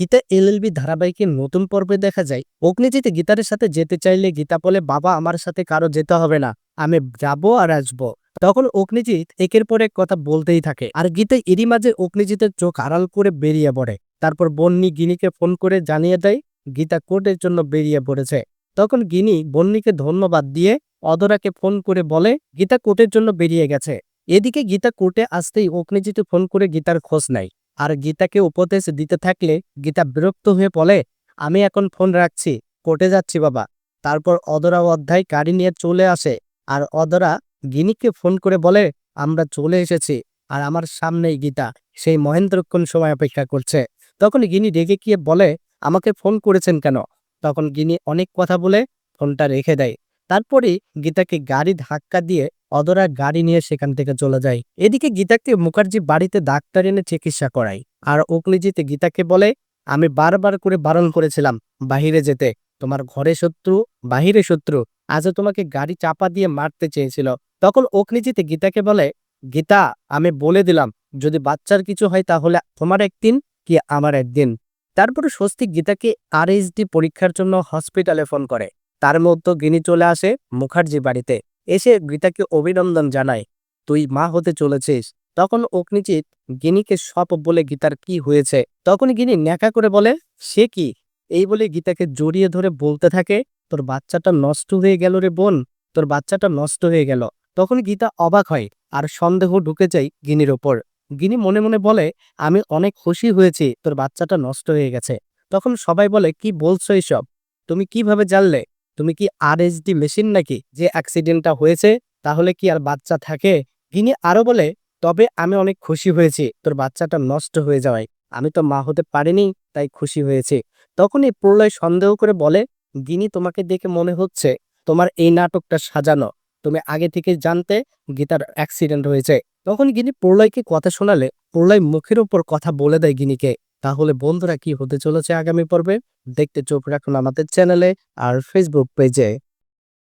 Gita LLB ধারাবাহিকের নতুন পর্বে দেখা যায়। অগ্নিজিৎ গীতারের সাথে যেতে চাইলে গীতা বলে, বাবা, আমার সাথে কারও যেতে হবে না, আমি যাব আর আসব। তখন অগ্নিজিৎ একের পর এক কথা বলতেই থাকে। আর গীতা এরই মাঝে অগ্নিজিতের চোখ আড়াল করে বেরিয়ে পড়ে। তারপর বন্নি গিনিকে ফোন করে জানিয়ে দেয়, গীতা কোর্টের জন্য বেরিয়ে পড়েছে। তখন গিনি বন্নিকে ধন্যবাদ দিয়ে অদরাকে ফোন করে বলে, গীতা কোর্টের জন্য বেরিয়ে গেছে। এদিকে গীতা কোর্টে আসতেই অগ্নিজিৎ ফোন করে গীতার খোঁজ নেয়। আর গীতাকে উপদেশ দিতে থাকলে গীতা বিরক্ত হয়ে বলে, আমি এখন ফোন রাখছি, কোর্টে যাচ্ছি বাবা। তারপর অদরা অধ্যায় গাড়ি নিয়ে চলে আসে। আর অদরা গিনিকে ফোন করে বলে, আমরা চলে এসেছি আর আমার সামনেই গীতা, সেই মহেন্দ্রক্ষণ সময় অপেক্ষা করছে। তখন গিনি রেগে গিয়ে বলে, আমাকে ফোন করেছেন কেন? তখন গিনি অনেক কথা বলে ফোনটা রেখে দেয়। তারপরে গীতাকে গাড়ি ধাক্কা দিয়ে অদরা গাড়ি নিয়ে সেখান থেকে চলে যায়। এদিকে গীতাকে মুখার্জি বাড়িতে ডাক্তার এনে চিকিৎসা করায়। আর অগ্নিজিতে গীতাকে বলে, আমি বারবার করে বারণ করেছিলাম, বাহিরে যেতে। তোমার ঘরে শত্রু, বাহিরে শত্রু। আজও তোমাকে গাড়ি চাপা দিয়ে মারতে চেয়েছিল। তখন অগ্নিজিতে গীতাকে বলে, গীতা, আমি বলে দিলাম, যদি বাচ্চার কিছু হয় তাহলে তোমার একদিন কি আমার একদিন? তারপরে স্বস্তিক গীতাকে আরএইচডি পরীক্ষার জন্য হসপিটালে ফোন করে। তার মধ্যে গিনি চলে আসে মুখার্জি বাড়িতে। এসে গীতাকে অভিনন্দন জানায়, তুই মা হতে চলেছিস। তখন অগ্নিজিৎ গিনিকে সব বলে গীতার কি হয়েছে? তখন গিনি ন্যাকা করে বলে, সে কি? এই বলে গীতাকে জড়িয়ে ধরে বলতে থাকে, তোর বাচ্চাটা নষ্ট হয়ে গেল রে বোন, তোর বাচ্চাটা নষ্ট হয়ে গেল। তখন গীতা অবাক হয় আর সন্দেহ ঢুকে যায় গিনির ওপর। গিনি মনে মনে বলে, আমি অনেক খুশি হয়েছি, তোর বাচ্চাটা নষ্ট হয়ে গেছে। তখন সবাই বলে, কি বলছো এসব? তুমি কীভাবে জানলে? তুমি কি আরএসডি মেশিন নাকি যে অ্যাক্সিডেন্টটা হয়েছে, তাহলে কি আর বাচ্চা থাকে? গিনি আরও বলে, তবে আমি অনেক খুশি হয়েছি, তোর বাচ্চাটা নষ্ট হয়ে যাওয়ায়। আমি তো মা হতে পারিনি, তাই খুশি হয়েছি। তখনই প্রলয় সন্দেহ করে বলে, গিনি তোমাকে দেখে মনে হচ্ছে, তোমার এই নাটকটা সাজানো। তুমি আগে থেকে জানতে গীতার অ্যাক্সিডেন্ট হয়েছে। তখন গিনি প্রলয়কে কথা শোনালে প্রলয় মুখের ওপর কথা বলে দেয় গিনিকে, তাহলে বন্ধুরা কি হতে চলেছে আগামী পর্বে? দেখতে চোখ রাখুন আমাদের চ্যানেলে আর ফেসবুক পেজে